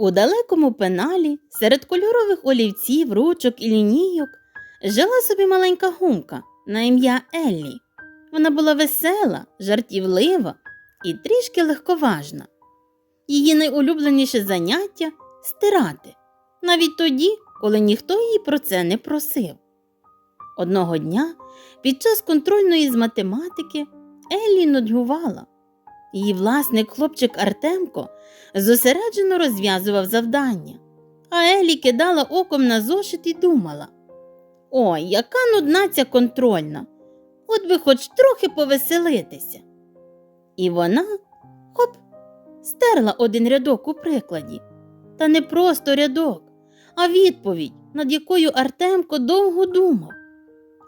У далекому пеналі серед кольорових олівців, ручок і лінійок жила собі маленька гумка на ім'я Еллі. Вона була весела, жартівлива і трішки легковажна. Її найулюбленіше заняття стирати, навіть тоді, коли ніхто її про це не просив. Одного дня під час контрольної з математики Еллі нудьгувала. Її власник хлопчик Артемко зосереджено розв'язував завдання, а Елі кидала оком на зошит і думала Ой, яка нудна ця контрольна, от би хоч трохи повеселитися. І вона хоп, стерла один рядок у прикладі. Та не просто рядок, а відповідь, над якою Артемко довго думав,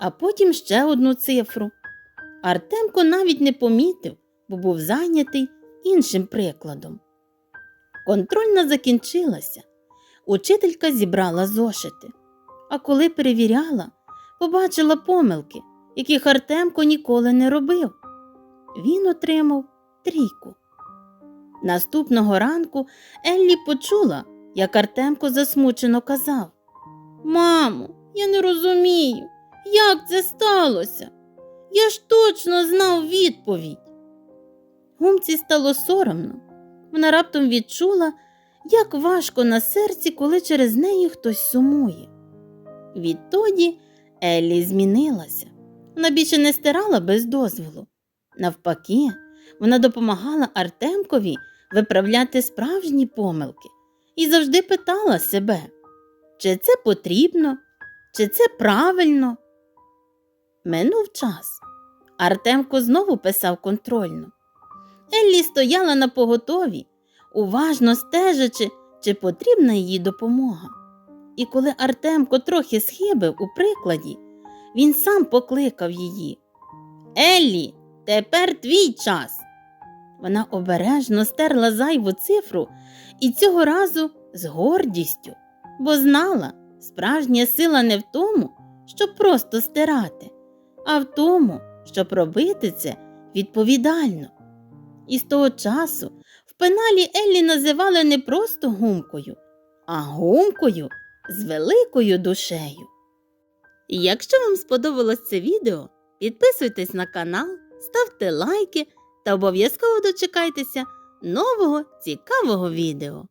а потім ще одну цифру. Артемко навіть не помітив, бо був зайнятий іншим прикладом. Контрольна закінчилася. Учителька зібрала зошити, а коли перевіряла, побачила помилки, яких Артемко ніколи не робив. Він отримав трійку. Наступного ранку Еллі почула, як Артемко засмучено казав Мамо, я не розумію, як це сталося. Я ж точно знав відповідь. Гумці стало соромно. Вона раптом відчула, як важко на серці, коли через неї хтось сумує. Відтоді Еллі змінилася. Вона більше не стирала без дозволу. Навпаки, вона допомагала Артемкові виправляти справжні помилки і завжди питала себе, чи це потрібно, чи це правильно. Минув час. Артемко знову писав контрольно. Еллі стояла на поготові, уважно стежачи, чи потрібна її допомога. І коли Артемко трохи схибив у прикладі, він сам покликав її. Еллі, тепер твій час. Вона обережно стерла зайву цифру і цього разу з гордістю, бо знала, справжня сила не в тому, щоб просто стирати, а в тому, щоб робити це відповідально. І з того часу в пеналі Еллі називали не просто гумкою, а гумкою з великою душею. Якщо вам сподобалось це відео, підписуйтесь на канал, ставте лайки та обов'язково дочекайтеся нового цікавого відео.